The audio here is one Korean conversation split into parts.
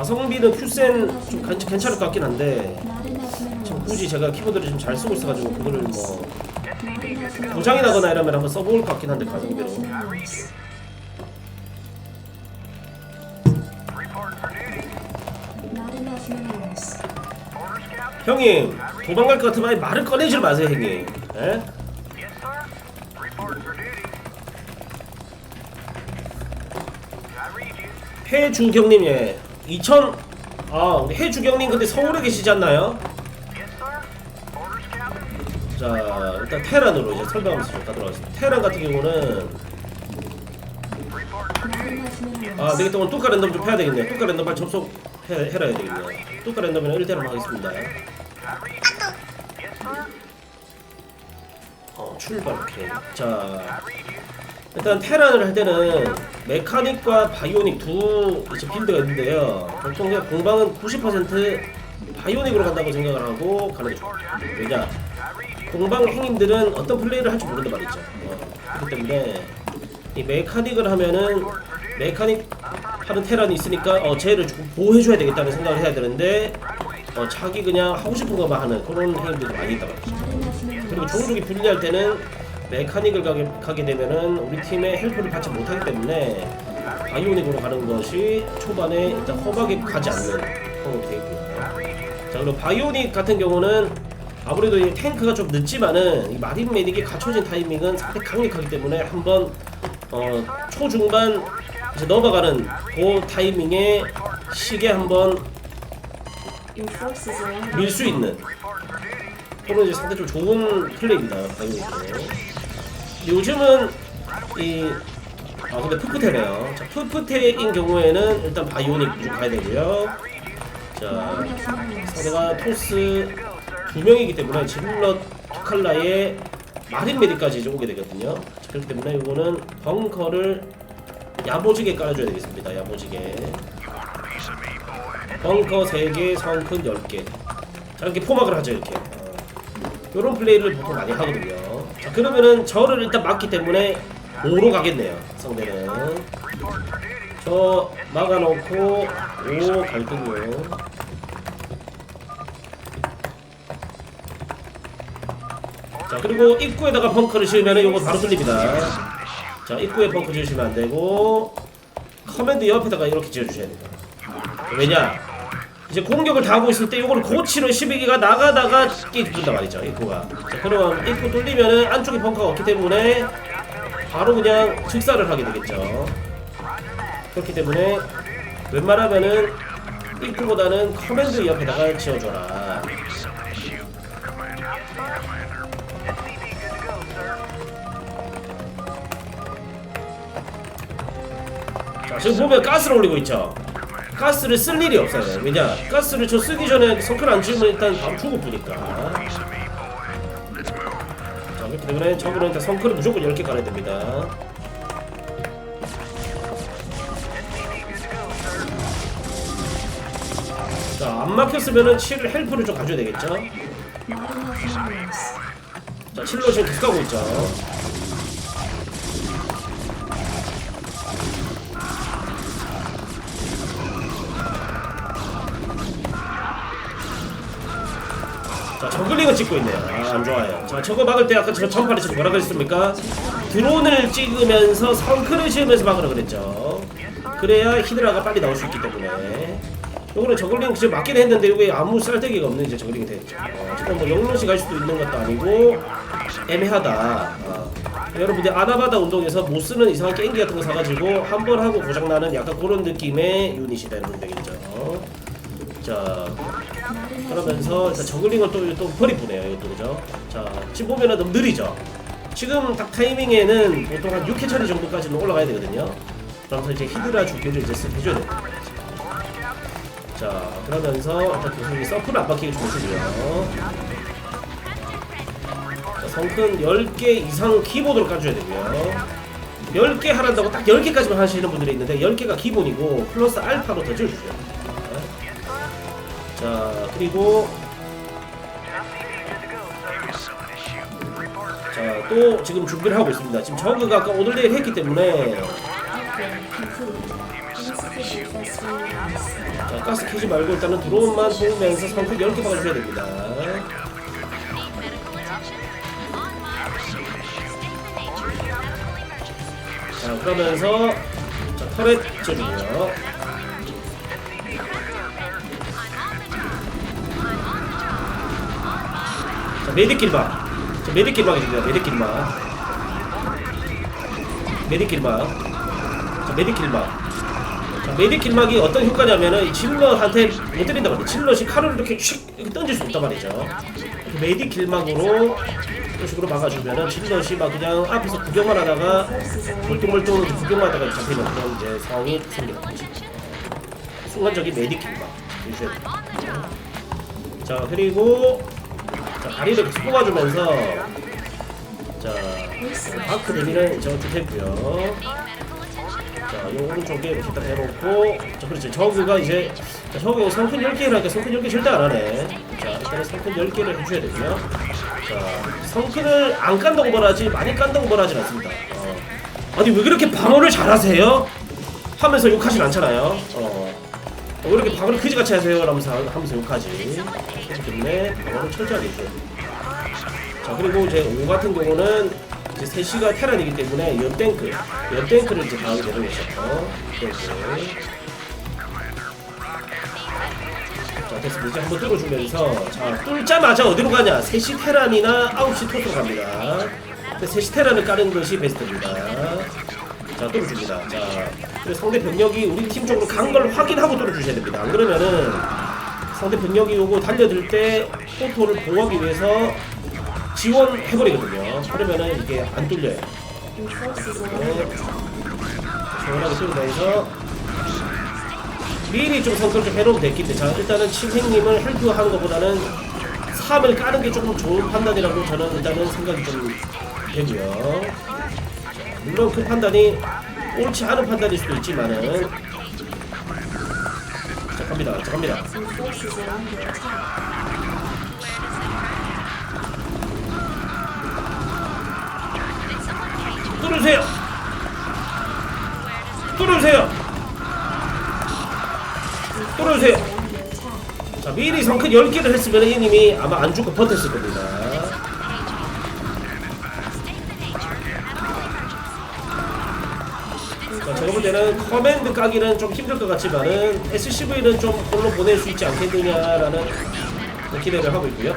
가성비는 큐센 좀 괜- 괜찮을 것 같긴 한데 지금 굳이 제가 키보드를 좀잘 쓰고 있어가지고 그거를 뭐 고장이 나거나 이러면 한번 써볼 것 같긴 한데 가성비로. 형님 도망갈 것 같으면 아예 말을 꺼내지 마세요 형님. 예? 해주경님 예 2000... 아 우리 해주경님 근데 서울에 계시지 않나요? 자 일단 테란으로 이제 설명하면서 좀 가도록 하겠습니다. 테란 같은 경우는 아 내가 오늘 뚜까 랜덤 좀 해야 되겠네요. 뚜까 랜덤 빨리 접속 해, 해라 해야 되겠네요. 뚜까 랜덤이랑 1대로 하겠습니다. 어 출발. 오케이. 자 일단 테란을 할 때는 메카닉과 바이오닉 두 이제 필드가 있는데요. 보통 공방은 90% 바이오닉으로 간다고 생각을 하고 가는 게 좋아요 왜냐 공방 행님들은 어떤 플레이를 할지 모른단 말이죠. 어, 그렇기 때문에 이 메카닉을 하면은 메카닉 하는 테란이 있으니까 어 쟤를 보호해줘야 되겠다는 생각을 해야 되는데 어 자기 그냥 하고 싶은 것만 하는 그런 행위들이 많이 있단 말이죠. 그리고 종족이 불리할 때는 메카닉을 가게, 가게 되면은 우리 팀의 헬프를 받지 못하기 때문에 바이오닉으로 가는 것이 초반에 일단 허박에 가지 않는 그런 되어 있고요. 자 그리고 바이오닉 같은 경우는 아무래도 이 탱크가 좀 늦지만은 이 마린 메딕이 갖춰진 타이밍은 상당히 강력하기 때문에 한번 어, 초중반 이제 넘어가는 그 타이밍에 시계 한번 밀 수 있는 그런 이제 상당히 좀 좋은 플레이입니다 바이오닉은. 요즘은 이 아 근데 푸프테네요. 자 푸프테인 경우에는 일단 바이오닉 무조건 가야 되고요. 자 상대가 토스 두 명이기 때문에 질럿 투칼라에 마린 메디까지 이제 오게 되거든요. 자, 그렇기 때문에 이거는 벙커를 야보지게 깔아줘야 되겠습니다. 야보지게. 벙커 3개, 성큰 10개. 자 이렇게 포막을 하죠 이렇게. 어. 이런 플레이를 보통 많이 하거든요. 자 그러면은 저를 일단 막기 때문에 5로 가겠네요. 상대는 저 막아놓고 5 갈등요. 자 그리고 입구에다가 벙커를 지으면은 이거 바로 뚫립니다. 자 입구에 벙커 지으시면 안 되고 커맨드 옆에다가 이렇게 지어주셔야 돼요. 왜냐? 이제 공격을 다 하고 있을 때 이거를 고치로 12기가 나가다가 끼 뚫린단 말이죠 입구가. 자 그럼 입구 뚫리면은 안쪽에 벙커가 없기 때문에 바로 그냥 즉사를 하게 되겠죠. 그렇기 때문에 웬만하면은 입구보다는 커맨드 옆에다가 지어줘라. 자 지금 보면 가스를 올리고 있죠 가스를 쓸 일이 없어요. 왜냐? 가스를 저 쓰기 전에 성클 안 지으면 일단 바로 죽어보니까. 자, 그렇기 때문에 저분은 일단 성클을 무조건 10개 깔아야 됩니다. 자, 안 막혔으면은 7을 헬프를 좀 가져야 되겠죠? 자, 7로 지금 계속 가고 있죠. 자, 저글링을 찍고 있네요. 아, 안 좋아요. 자, 저거 막을 때 아까 저 지금 뭐라 그랬습니까? 드론을 찍으면서 성크를 지으면서 막으라 그랬죠. 그래야 히드라가 빨리 나올 수 있기 때문에. 요거는 저글링 지금 맞긴 했는데 이게 아무 쌀데기가 없는 이제 저글링이 됐죠. 어, 지금 뭐 영로시 갈 수도 있는 것도 아니고 애매하다. 어. 여러분들 아나바다 운동에서 못 쓰는 이상한 게임기 같은 거 사가지고 한 번 하고 고장나는 약간 그런 느낌의 유닛이다 이러면 되겠죠. 자, 그러면서 저글링을 또, 또 버리보네요 이것도 그죠? 자 지금 보면은 너무 느리죠? 지금 딱 타이밍에는 보통 한 6회 처리 정도까지는 올라가야 되거든요. 그러면서 이제 히드라 준비를 이제 쓱 해줘야 됩니다. 자 그러면서 일단 계속 이 서플을 안 박히게 자 성큰 10개 이상 키보드로 까줘야 되고요. 10개 하란다고 딱 10개까지만 하시는 분들이 있는데 10개가 기본이고 플러스 알파로 더 지어주세요 자 그리고 자 또 지금 준비를 하고 있습니다. 지금 저그가 아까 오늘 내일 했기 때문에 자 자, 가스 캐지 말고 일단은 드론만 뽑으면서 성큼 10개 박아주셔야 됩니다. 자, 그러면서 자, 터렛 지어주고요. 자, 메디킬막. 자, 메디킬막입니다. 메디킬막. 메디킬막. 자, 메디킬막. 자, 메디킬막이 어떤 효과냐면은 이 질럿한테 못 때린단 말이에요. 질럿이 칼을 이렇게 휙 이렇게 던질 수 없단 말이죠. 메디킬막으로 이런 식으로 막아주면은 질럿이 막 그냥 앞에서 구경만 하다가 멀뚱멀뚱 구경만 하다가 잡히는 그런 이제 상황이 생기는 거죠. 순간적인 메디킬막. 자 그리고 자 다리를 계속 뽑아주면서 자 아크 데미는 저 좋겠고요. 자, 요 오른쪽에 이렇게 딱 해놓고 자, 그렇지. 저그가 이제 자, 저그 성큰 10개를 하니까 성큰 10개 절대 안 하네. 자, 일단은 성큰 10개를 해줘야 되고요. 자, 성큰을 안 깐다고 말하지 많이 깐다고 말하진 않습니다. 어. 아니 왜 그렇게 방어를 잘하세요? 하면서 욕하진 않잖아요. 어. 어, 왜 이렇게 방어를 그지같이 하세요? 라면서 하- 하면서 욕하지. 그렇기 때문에 방어를 철저하게 해줘야 돼요. 자 그리고 이제 오 같은 경우는 이제 3시가 테란이기 때문에 연탱크 연탱크를 이제 강하게 내려놓으셨고 탱크 자 됐습니다. 이제 한번 뚫어주면서 자 뚫자마자 어디로 가냐? 3시 테란이나 9시 토스로 갑니다. 근데 3시 테란을 까는 것이 베스트입니다. 자 뚫어줍니다. 자 그리고 상대 병력이 우리 팀 쪽으로 간 걸 확인하고 뚫어주셔야 됩니다. 안 그러면은 상대 병력이 오고 달려들 때 포토를 보호하기 위해서 지원해버리거든요. 그러면은 이게 안 뚫려요. 네. 시원하게 뚫면서 미리 좀 선택을 좀 해놓으면 됐기 때문에 자 일단은 친생님을 헬프하는 것보다는 3을 까는 게 조금 좋은 판단이라고 저는 일단은 생각이 좀 되고요. 자, 물론 그 판단이 옳지 않은 판단일 수도 있지만은 자 갑니다. 자 갑니다. 뚫으세요. 뚫으세요. 뚫으세요. 자, 미리 성큰 10개를 했으면 이님이 아마 안 죽고 버텼을 겁니다. 커맨드 까기는 좀 힘들 것 같지만은 SCV는 좀 홀로 보낼 수 있지 않겠느냐라는 기대를 하고 있고요.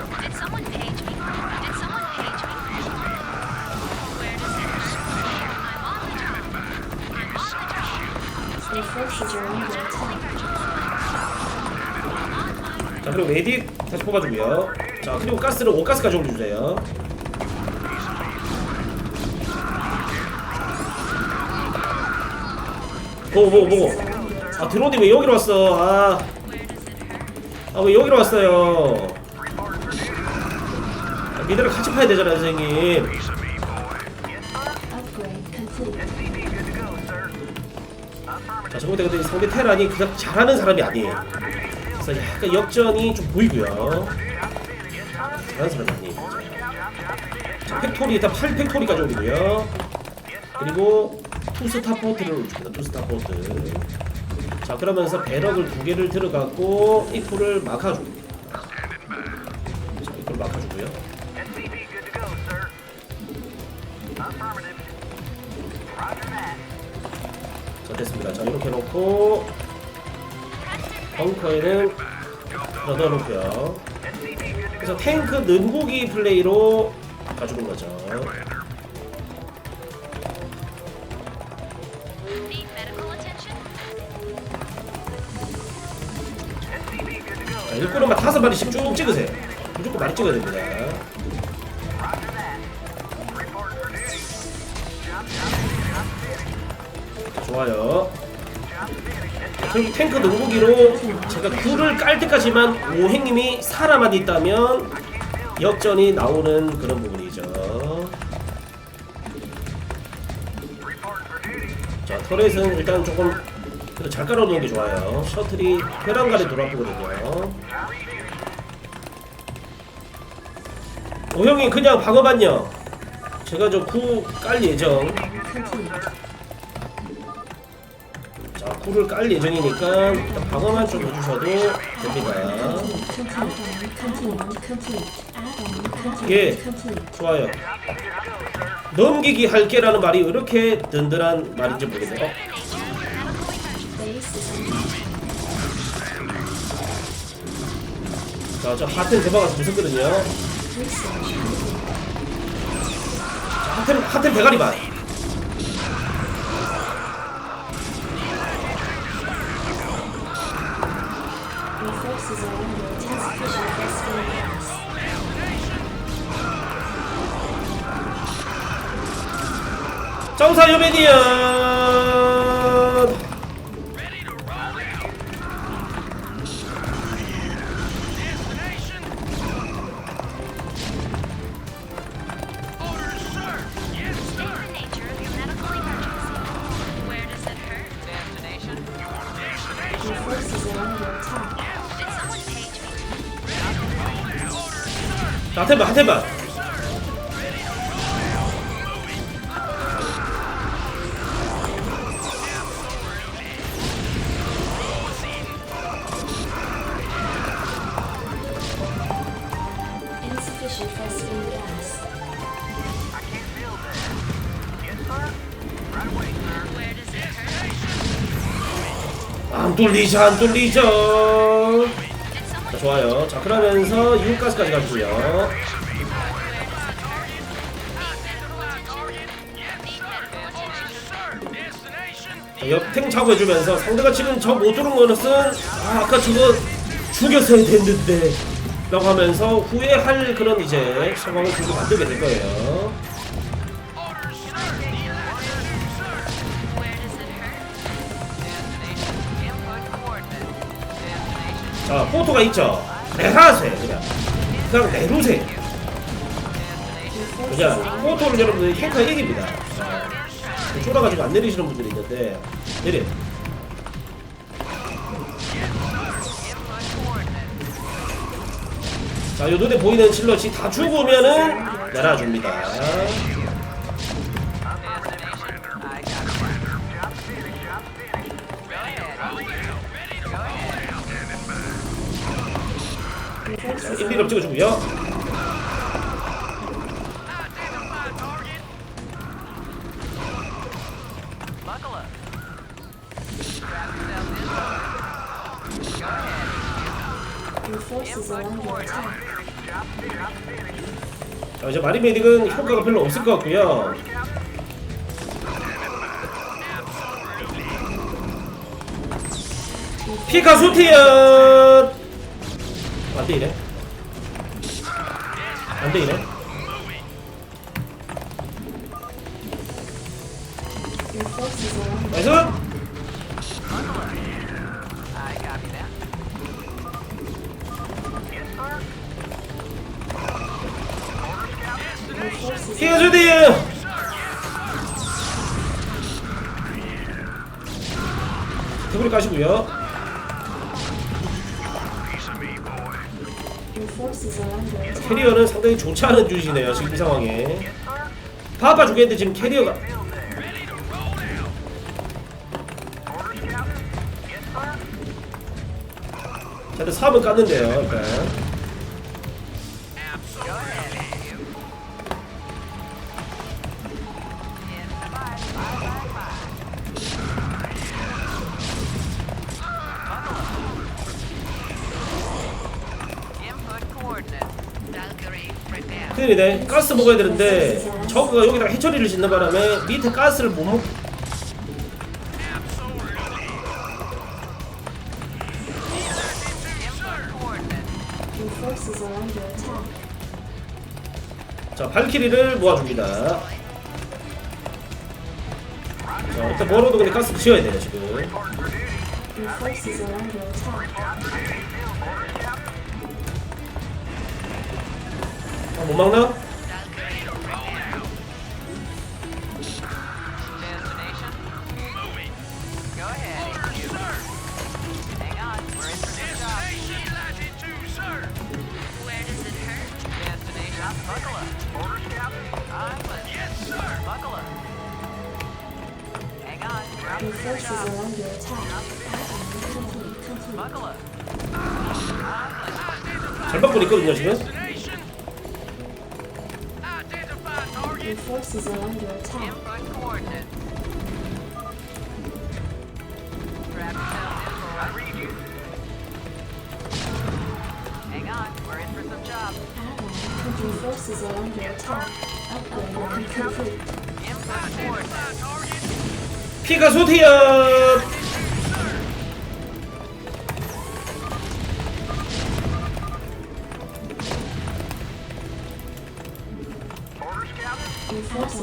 자, 그리고 메딕 다시 뽑아주고요. 자, 그리고 가스를 5가스까지 올려주세요. 보고, 보고, 보고. 아, 드론이 왜 여기로 왔어? 아. 아, 왜 여기로 왔어요? 아, 미드를 같이 파야 되잖아요, 선생님. 자, 저번에 근데 상대 테란이 그닥 잘하는 사람이 아니에요. 그래서 약간 역전이 좀 보이고요. 잘하는 사람이 아니에요. 자, 팩토리 일단 8 팩토리까지 올리고요. 그리고 투스타 포트를 올립니다. 투스타 포트. 자, 그러면서 배럭을 두 개를 들어가고 입구를 막아줍니다. 자, 입구를 막아주고요. 자 됐습니다. 자 이렇게 놓고 벙커에는 넣어놓고요. 그래서 탱크 능고기 플레이로 가져온 거죠. 자, 일꾼은 막 다섯 마리씩 쭉 찍으세요. 무조건 많이 찍어야 됩니다. 좋아요. 그리고 탱크 농구기로 제가 굴을 깔 때까지만 오행님이 살아만 있다면 역전이 나오는 그런 부분 터렛은 일단 조금 그래도 잘 깔아놓는 게 좋아요. 셔틀이 회랑간에 돌아보거든요. 오형이 그냥 방어만요. 제가 저구깔 예정. 자, 불을 깔 예정이니까 일단 방어만 좀 해주셔도 됩니다. 예, 좋아요. 넘기기 할게라는 말이 이렇게 든든한 말인지 모르겠네요. 어, 자, 저 하텐 대박아서 무섭거든요. 자, 하텐, 하텐 대가리만. 정사 of your does it hurt? Destination? Did someone page me? 자, 하텐만 하텐만 안 뚫리죠 안 뚫리죠 자, 좋아요. 자 그러면서 이웃가스까지 가지고요. 자, 옆탱 작업해주면서 상대가 지금 저 못 들은 것은 아 아까 저거 죽였어야 됐는데 라고 하면서 후회할 그런 이제 상황을 계속 만들게 될 거예요 자 포토가 있죠? 내하세요 그냥. 그냥 내놓으세요 그냥 포토를 여러분들이 탱크가 이깁니다. 자, 쫄아가지고 안 내리시는 분들이 있는데 내려. 자, 요 눈에 보이는 실럿이 다 죽으면은 내놔줍니다. 1, 2업 찍어주고요. 자, 이제 마리메딕은 효과가 별로 없을 것 같고요. 피카소 티엇! Your forces are under 나이스! 피카소 티엇! 대구리 까시고요. 상당히 좋지 않은 유닛이네요 지금 이 상황에. 바빠 죽겠는데 지금 캐리어가. 자 일단 3은 깠는데요 일단 prepare. 큰일이네 가스 먹어야 되는데 저그가 여기다가 해처리를 짓는 바람에 밑에 가스를 못 먹... 자 발키리를 모아줍니다 자 일단 뭐로도 근데 가스 지어야 돼요 지금 아, 못 막나? 잘 받고 있거든요 지금. Your forces are under attack. Input coordinates. I read you. Hang on, we're in for some jobs. Allied country forces are under attack. Upgrade complete. Input coordinates. Identify target. 피가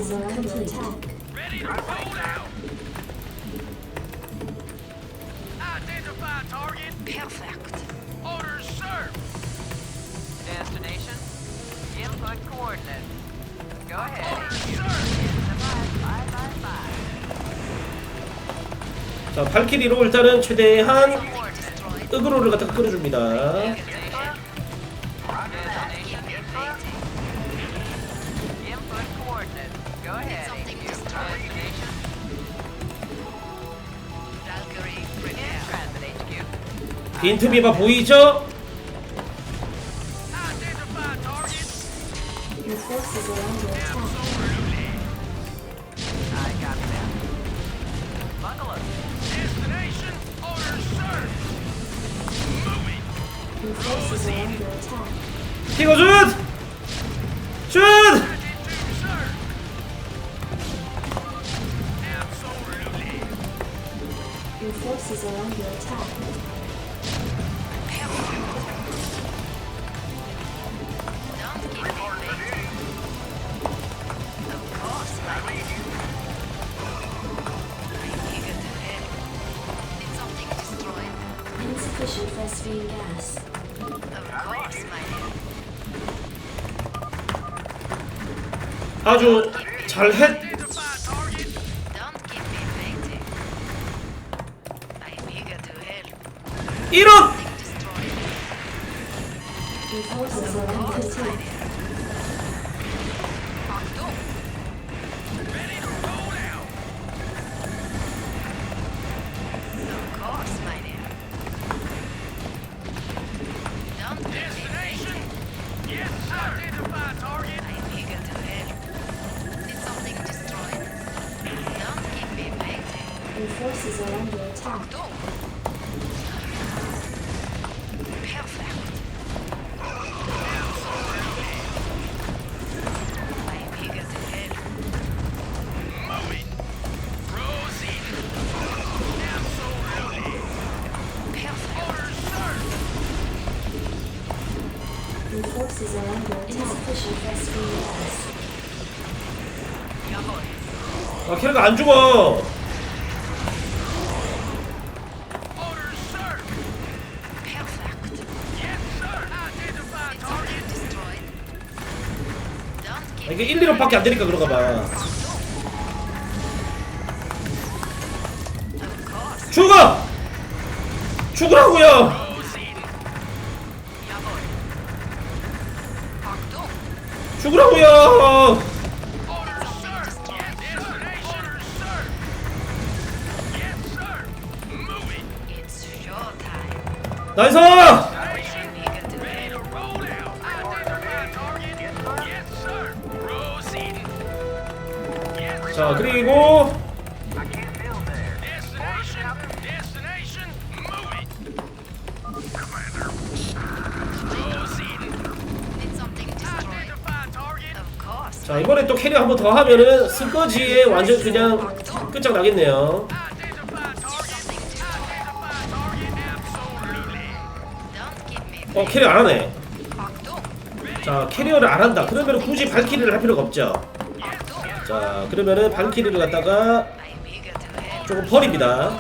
Under attack. Ready to roll out. Identify target. Perfect. Orders, sir. Destination. Input coordinates. Go ahead. Orders, bye. 자 발키리로 일단은 최대한. 으그로를 갖다가 끌어줍니다. 빈틈이봐 보이죠? Your 아주 잘했. Target. 안 죽어. 아, 이게 1, 2로밖에 안 되니까 그런가 봐. 죽어! 죽으라고요! 죽으라고요! Target. Of course. 자 이번에 또 캐리어 한번 더 하면은 스커지에 완전 그냥 끝장 나겠네요. 어. 캐리어 안 하네. 자 캐리어를 안 한다. 그러면 굳이 발키리를 할 필요가 없죠. 자 그러면은 발키리를 갖다가. 조금 버립니다.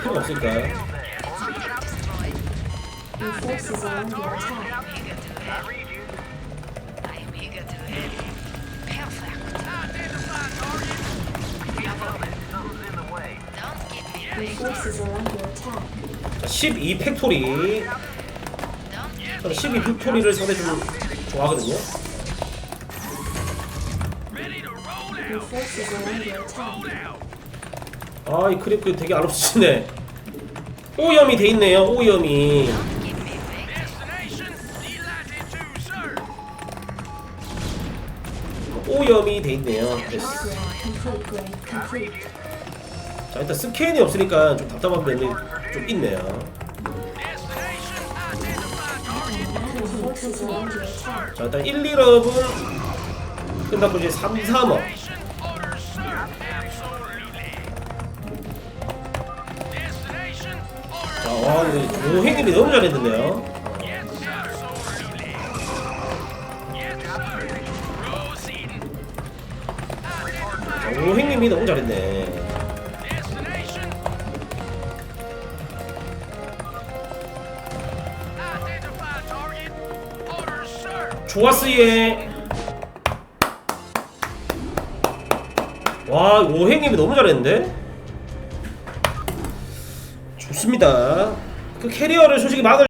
필요가 없으니까. Need something destroyed? Your forces are under attack. I'm eager to I help. read you. I'm eager to help. Perfect. Identify target. Jawohl. Something's in the way. Don't keep me Your waiting. forces are under attack. 자, 12 팩토리. 12 빅토리를 상대적으로 좋아하거든요. 아, 이 크리프 되게 안 없으시네. 오염이 돼 있네요, 오염이. 오염이 돼 있네요. 자, 일단 스캔이 없으니까 좀 답답한 면이 좀 있네요. 자 일단 1, 2럽은 끝났고 이제 3, 3업. 자, 와, 이거 노행님이 너무 잘했는데요. 자, 노행님이 너무 잘했네. 좋았어 얘. 와, 오행님이 너무 잘했는데? 좋습니다. 그 캐리어를 솔직히 막을